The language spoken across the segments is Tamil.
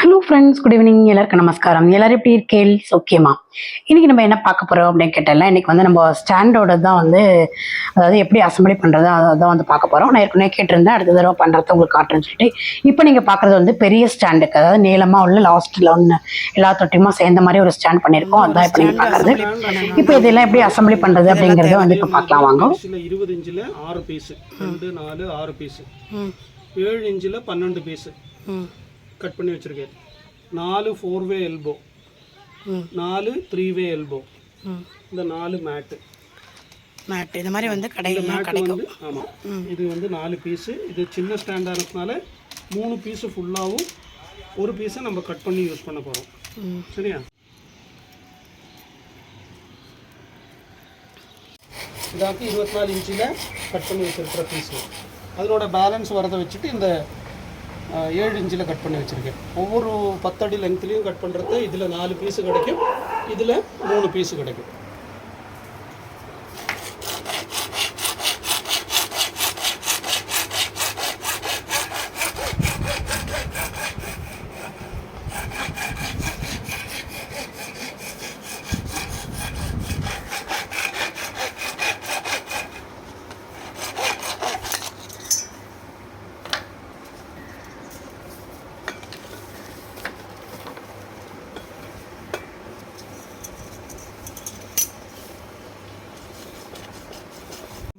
ஹலோ ஃப்ரெண்ட்ஸ் குட் ஈவினிங் எல்லாருக்கும் நமஸ்காரம். எல்லாரும் எப்படி இருக்கேள் சௌக்கியமா? இன்னைக்கு நம்ம என்ன பார்க்க போறோம் அப்படின்னு கேட்டல இன்னைக்கு வந்து நம்ம ஸ்டாண்டோட தான் வந்து அதாவது எப்படி அசம்பிளி பண்றது அதான் வந்து பார்க்க போறோம். நான் ஏற்கனவே கேட்டிருந்தேன் அடுத்த தடவை பண்றதை உங்களுக்கு காட்டுறேன்னு சொல்லிட்டு. இப்போ நீங்க பார்க்கறது வந்து பெரிய ஸ்டாண்டுக்கு அதாவது நீளமா உள்ள லாஸ்ட்ல ஒன்று எல்லா தொட்டியுமா சேர்ந்த மாதிரி ஒரு ஸ்டாண்ட் பண்ணியிருக்கோம். அதான் இப்போ நீங்க பார்க்கறது. இப்போ இதெல்லாம் எப்படி அசம்பிளி பண்றது அப்படிங்கறத வந்து இப்போ பார்க்கலாம். வாங்க. இருபது இன்ச்சில் ஆறு பீஸு ரெண்டு நாலு ஆறு பீஸு ஏழு இன்ச்சில் பன்னெண்டு பீஸு கட் பண்ணி வச்சுருக்கேன். நாலு ஃபோர் வே எல்போ நாலு த்ரீ வே எல்போ இந்த நாலு மேட்டு மேட் இது மாதிரி வந்து கடையில் மேட்டு வந்து ஆமாம் இது வந்து நாலு பீஸு இது சின்ன ஸ்டாண்டாக இருக்கனால மூணு பீஸு ஃபுல்லாகவும் ஒரு பீஸை நம்ம கட் பண்ணி யூஸ் பண்ண போகிறோம் சரியா? இதாக்கி இருபத்தி நாலு இன்ச்சில் கட் பண்ணி வச்சிருக்கிற பீஸு அதனோட பேலன்ஸ் வரதை வச்சுட்டு இந்த ஏழு இன்ச்சில் கட் பண்ணி வச்சுருக்கேன். ஒவ்வொரு பத்தடி லென்த்லேயும் கட் பண்ணுறது இதில் நாலு பீஸு கிடைக்கும். இதில் மூணு பீஸு கிடைக்கும்.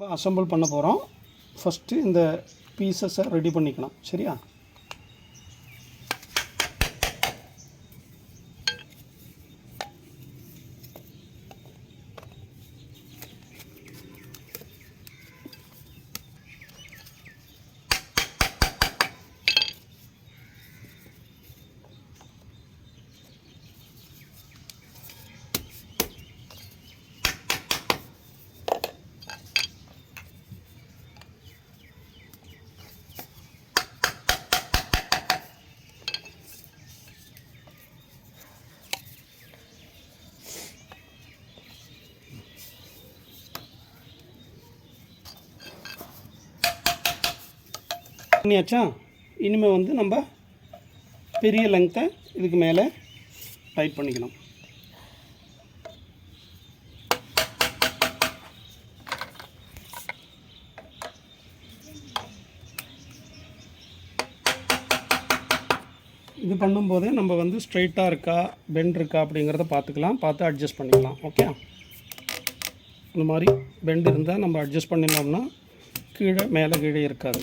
அசெம்பிள் பண்ண போகிறோம் ஃபஸ்ட்டு இந்த பீசஸை ரெடி பண்ணிக்கலாம் சரியா? பண்ணியாச்சா? இனிமேல் வந்து நம்ம பெரிய லெங்க்த்தை இதுக்கு மேலே டைட் பண்ணிக்கணும். இது பண்ணும்போதே நம்ம வந்து ஸ்ட்ரைட்டாக இருக்கா பெண்ட் இருக்கா அப்படிங்கிறத பார்த்துக்கலாம். பார்த்து அட்ஜஸ்ட் பண்ணிக்கலாம். ஓகே இந்த மாதிரி பெண்ட் இருந்தால் நம்ம அட்ஜஸ்ட் பண்ணினோம்னா கீழே மேலே கீழே இருக்காது.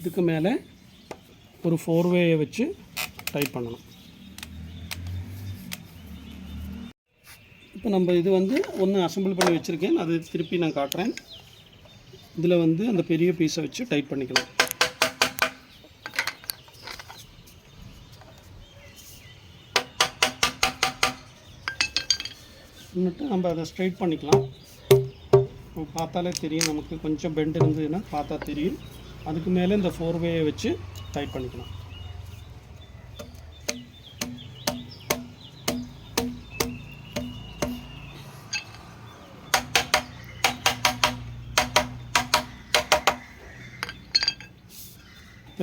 இதுக்கு மேலே ஒரு ஃபோர்வேயை வச்சு டைப் பண்ணணும். இப்போ நம்ம இது வந்து ஒன்று அசம்பிள் பண்ணி வச்சுருக்கேன். அது திருப்பி நான் காட்டுறேன். இதில் வந்து அந்த பெரிய பீஸை வச்சு டைப் பண்ணிக்கலாம். பண்ணிட்டு நம்ம அதை ஸ்ட்ரைட் பண்ணிக்கலாம். பார்த்தாலே தெரியும். நமக்கு கொஞ்சம் பெண்ட் இருந்ததுன்னா பார்த்தா தெரியும். அதுக்கு மேலே இந்த ஃபோர் வேயை வச்சு டைட் பண்ணிக்கலாம்.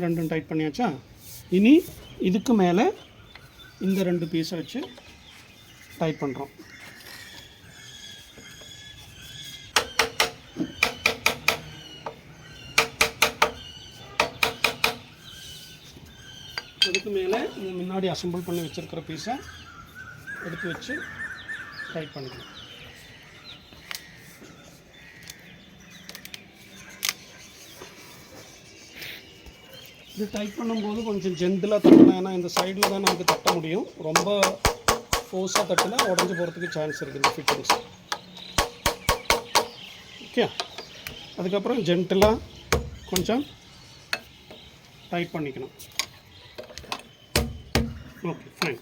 ரெண்டும் டைட் பண்ணியாச்சா? இனி இதுக்கு மேலே இந்த ரெண்டு பீஸை வச்சு டைட் பண்ணுறோம் அதுக்கு மேலே இந்த முன்னாடி அசம்பிள் பண்ணி வச்சுருக்கிற பீஸை எடுத்து வச்சு டைட் பண்ணிக்கலாம். இது டைட் பண்ணும்போது கொஞ்சம் ஜென்டிலாக தட்டணும். ஏன்னா இந்த சைடில் தான் நமக்கு தட்ட முடியும். ரொம்ப ஃபோர்ஸாக தட்டினா உடஞ்சி போகிறதுக்கு சான்ஸ் இருக்குது இந்த ஃபிட்டிங்ஸ் ஓகே அதுக்கப்புறம் ஜென்டிலாக கொஞ்சம் டைட் பண்ணிக்கணும். ஓகே ஃபைன்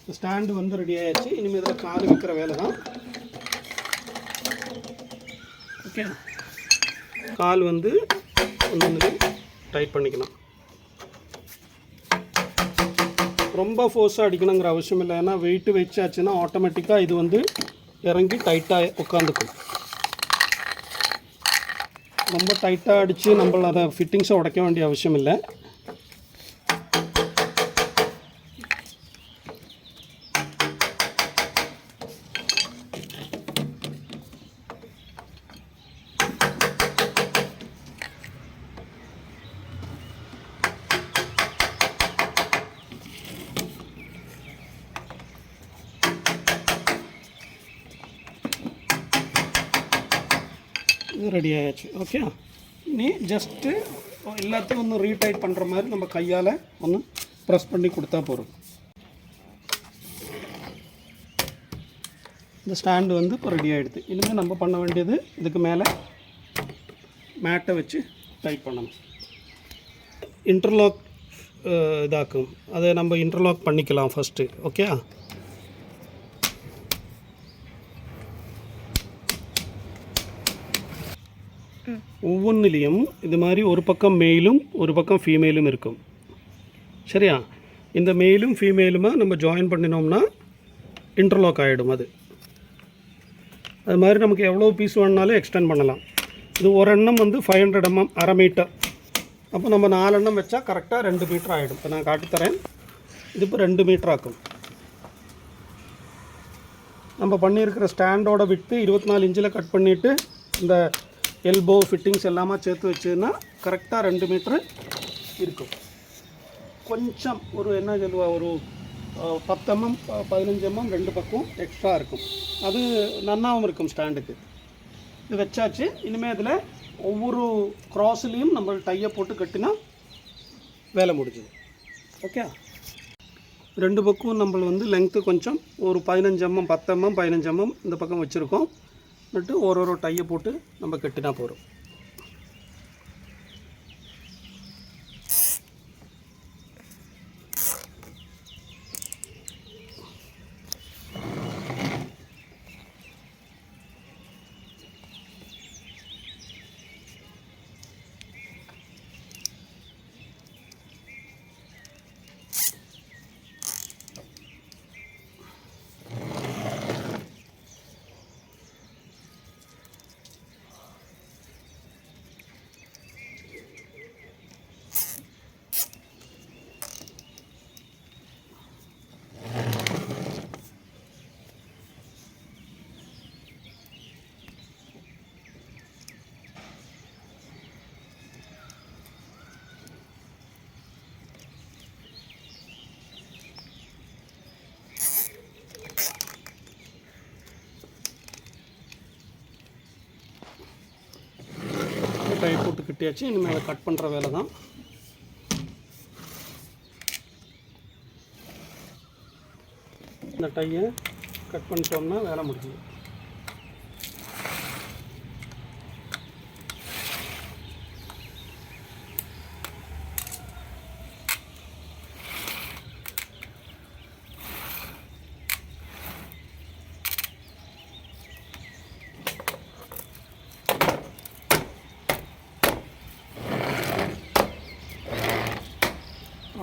இந்த ஸ்டாண்டு வந்து ரெடி ஆயாச்சு இனிமேல் இதில் கால் வைக்கிற வேலை தான் ஓகே கால் வந்து ஒன்று ஒன்று டைட் பண்ணிக்கணும். ரொம்ப ஃபோர்ஸாக அடிக்கணுங்கிற அவசியம் இல்லை. ஏன்னா வெயிட்டு வச்சாச்சுன்னா ஆட்டோமேட்டிக்காக இது வந்து இறங்கி டைட்டாக உட்காந்துக்கும். ரொம்ப டைட்டாக அடித்து நம்மள அதை ஃபிட்டிங்ஸை உடைக்க வேண்டிய அவசியம் இல்லை. இது ரெடி ஆயாச்சு. ஓகே நீ ஜஸ்ட்டு எல்லாத்தையும் ஒன்று ரீடைட் பண்ணுற மாதிரி நம்ம கையால் ஒன்று ப்ரெஸ் பண்ணி கொடுத்தா போதும். இந்த ஸ்டாண்டு வந்து இப்போ ரெடி ஆகிடுது இனிமேல் நம்ம பண்ண வேண்டியது இதுக்கு மேலே மேட்டை வச்சு டைட் பண்ணணும். இன்டர்லாக் இதாக்கும். அதை நம்ம இன்டர்லாக் பண்ணிக்கலாம் ஃபஸ்ட்டு ஓகே ஒவ்வொன்றிலையும் இது மாதிரி ஒரு பக்கம் மேலும் ஒரு பக்கம் ஃபீமேலும் இருக்கும். சரியா? இந்த மேலும் ஃபீமேலுமாக நம்ம ஜாயின் பண்ணினோம்னா இன்டர்லாக் ஆகிடும் அது. அது மாதிரி நமக்கு எவ்வளோ பீஸ் வேணுனாலும் எக்ஸ்டெண்ட் பண்ணலாம். இது ஒரு எண்ணம் வந்து ஃபைவ் ஹண்ட்ரட் எம்எம் அரை மீட்டர் அப்போ நம்ம நாலு எண்ணம் வச்சா கரெக்டாக ரெண்டு மீட்டர் ஆகிடும் இப்போ நான் காட்டித்தரேன் இது இப்போ ரெண்டு மீட்டர் ஆக்கும். நம்ம பண்ணியிருக்கிற ஸ்டாண்டோட விட்டு இருபத்தி நாலு இன்ச்சில் கட் பண்ணிவிட்டு இந்த எல்போ ஃபிட்டிங்ஸ் எல்லாமே சேர்த்து வச்சுன்னா கரெக்டாக ரெண்டு மீட்ரு இருக்கும். கொஞ்சம் ஒரு என்ன சொல்லுவா ஒரு அஹ், பத்து எம்எம் பதினஞ்சு எம்எம் ரெண்டு பக்கம் எக்ஸ்ட்ரா இருக்கும். அது நன்னாவும் இருக்கும் ஸ்டாண்டுக்கு இது வச்சாச்சு. இனிமேல் இதில் ஒவ்வொரு க்ராஸ்லேயும் நம்ம டையை போட்டு கட்டினா வேலை முடிஞ்சுது. ஓகே ரெண்டு பக்கம் நம்ம வந்து லெங்க்த்து கொஞ்சம் ஒரு பதினஞ்சு எம்எம் பத்து எம்எம் பதினஞ்சு எம்எம் இந்த பக்கம் வச்சுருக்கோம். நட்டு ஒரு ஒரு டையை போட்டு நம்ம கட்டினா போகிறோம் டை போட்டு கிட்டியாச்சு இனிமேல் அதை கட் பண்ணுற வேலை தான் இந்த டையை கட் பண்ணிட்டோம்னா வேலை முடிஞ்சுது.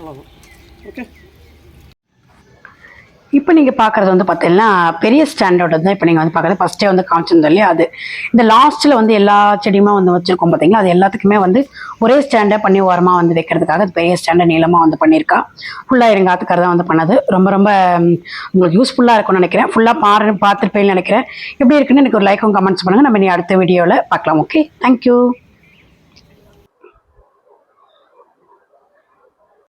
அவ்வளோதான் ஓகே இப்போ நீங்கள் பார்க்குறது வந்து பார்த்தீங்கன்னா பெரிய ஸ்டாண்டோட தான் இப்போ நீங்கள் வந்து பார்க்குறது ஃபஸ்ட்டே வந்து காமிச்சிருந்தோம் இல்லையா? அது இந்த லாஸ்ட்டில் வந்து எல்லா செடியுமே வந்து வச்சுருக்கோம் பார்த்தீங்களா அது எல்லாத்துக்குமே வந்து ஒரே ஸ்டாண்டை பண்ணி ஓரமாக வந்து வைக்கிறதுக்காக அது பெரிய ஸ்டாண்டை நீளமாக வந்து பண்ணியிருக்கா. ஃபுல்லாக இறங்காத்துக்காக தான் வந்து பண்ணது. ரொம்ப ரொம்ப உங்களுக்கு யூஸ்ஃபுல்லாக இருக்கும்னு நினைக்கிறேன். ஃபுல்லாக பாரு பார்த்துருப்பேன்னு நினைக்கிறேன். எப்படி இருக்குன்னு எனக்கு ஒரு லைக்கும் கமெண்ட்ஸ் பண்ணுங்கள் நம்ம நீ அடுத்த வீடியோவில் பார்க்கலாம் ஓகே தேங்க்யூ